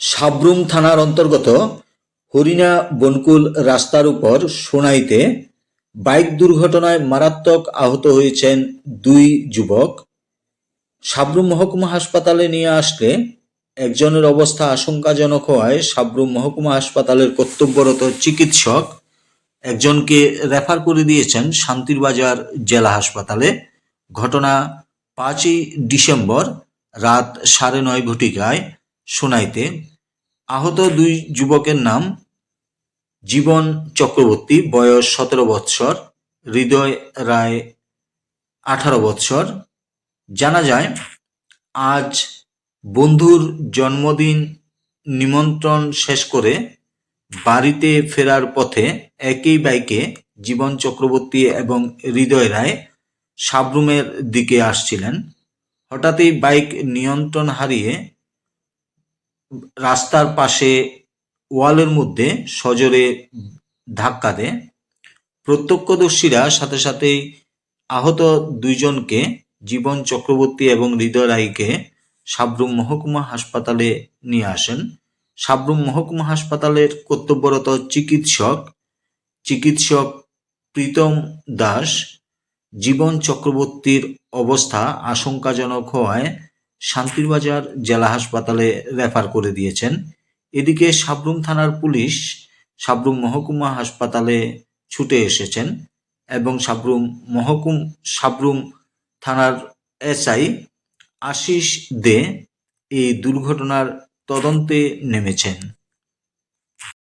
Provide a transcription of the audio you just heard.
সাবরুম থানার অন্তর্গত হরিণা বনকুল রাস্তার উপর সোনাইতে বাইক দুর্ঘটনায় মারাত্মক আহত হয়েছেন দুই যুবক। সাবরুম মহকুমা হাসপাতালে নিয়ে আসলে একজনের অবস্থা আশঙ্কাজনক হওয়ায় সাবরুম মহকুমা হাসপাতালের কর্তব্যরত চিকিৎসক একজনকে রেফার করে দিয়েছেন শান্তিরবাজার জেলা হাসপাতালে। ঘটনা পাঁচই ডিসেম্বর রাত সাড়ে নয় ঘটিকায় সোনাইতে আহত দুই যুবকের নাম জীবন চক্রবর্তী, বয়স সতেরো বৎসর, হৃদয় রায় আঠারো বৎসর। জানা যায়, আজ বন্ধুর জন্মদিন নিমন্ত্রণ শেষ করে বাড়িতে ফেরার পথে একই বাইকে জীবন চক্রবর্তী এবং হৃদয় রায় সাবরুমের দিকে আসছিলেন। হঠাৎই বাইক নিয়ন্ত্রণ হারিয়ে রাস্তার পাশে ওয়ালের মধ্যে সজোরে ধাক্কা দেয়। প্রত্যক্ষদর্শীরা সাথে সাথেই আহত দুইজনকে জীবন চক্রবর্তী এবং হৃদয় রায়কে সাবরুম মহকুমা হাসপাতালে নিয়ে আসেন। সাবরুম মহকুমা হাসপাতালের কর্তব্যরত চিকিৎসক চিকিৎসক প্রীতম দাস, জীবন চক্রবর্তীর অবস্থা আশঙ্কাজনক হওয়ায় শান্তিরবাজার জেলা হাসপাতালে রেফার করে দিয়েছেন। এদিকে সাবরুম থানার পুলিশ সাবরুম মহকুমা হাসপাতালে ছুটে এসেছেন এবং সাবরুম মহকুম সাবরুম থানার এসআই আশিস দে এই দুর্ঘটনার তদন্তে নেমেছেন।